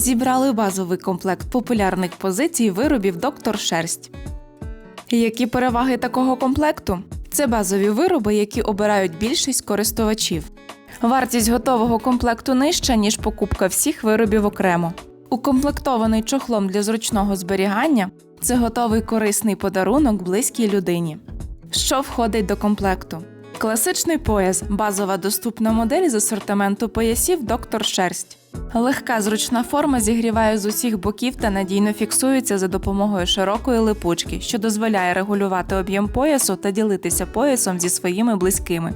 Зібрали базовий комплект популярних позицій виробів доктор Шерсть. Які переваги такого комплекту? Це базові вироби, які обирають більшість користувачів. Вартість готового комплекту нижча, ніж покупка всіх виробів окремо. Укомплектований чохлом для зручного зберігання це готовий корисний подарунок близькій людині. Що входить до комплекту? Класичний пояс базова доступна модель з асортименту поясів доктор Шерсть. Легка зручна форма зігріває з усіх боків та надійно фіксується за допомогою широкої липучки, що дозволяє регулювати об'єм поясу та ділитися поясом зі своїми близькими.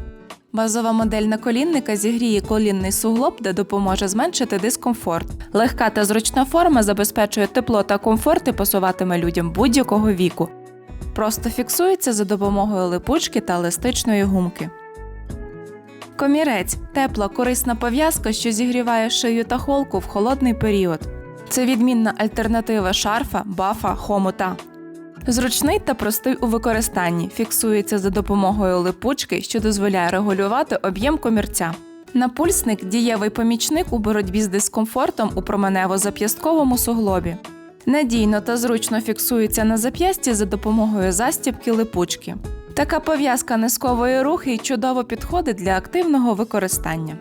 Базова модель наколінника зігріє колінний суглоб, де допоможе зменшити дискомфорт. Легка та зручна форма забезпечує тепло та комфорт і пасуватиме людям будь-якого віку. Просто фіксується за допомогою липучки та еластичної гумки. Комірець тепла корисна пов'язка, що зігріває шию та холку в холодний період. Це відмінна альтернатива шарфа, бафа, хомута. Зручний та простий у використанні, фіксується за допомогою липучки, що дозволяє регулювати об'єм комірця. Напульсник дієвий помічник у боротьбі з дискомфортом у променево-зап'ястковому суглобі. Надійно та зручно фіксується на зап'ясті за допомогою застібки липучки. Така пов'язка не сковує рухи і чудово підходить для активного використання.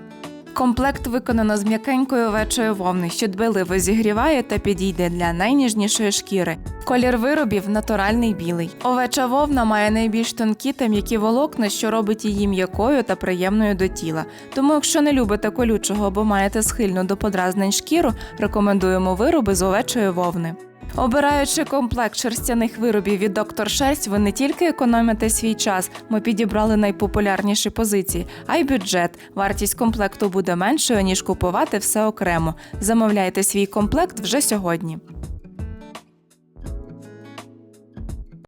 Комплект виконано з м'якенької овечої вовни, що дбайливо зігріває та підійде для найніжнішої шкіри. Колір виробів натуральний білий. Овеча вовна має найбільш тонкі та м'які волокна, що робить її м'якою та приємною до тіла. Тому, якщо не любите колючого або маєте схильну до подразнень шкіру, рекомендуємо вироби з овечої вовни. Обираючи комплект шерстяних виробів від доктор Шерсть, ви не тільки економите свій час, ми підібрали найпопулярніші позиції, а й бюджет. Вартість комплекту буде меншою ніж купувати все окремо. Замовляйте свій комплект вже сьогодні.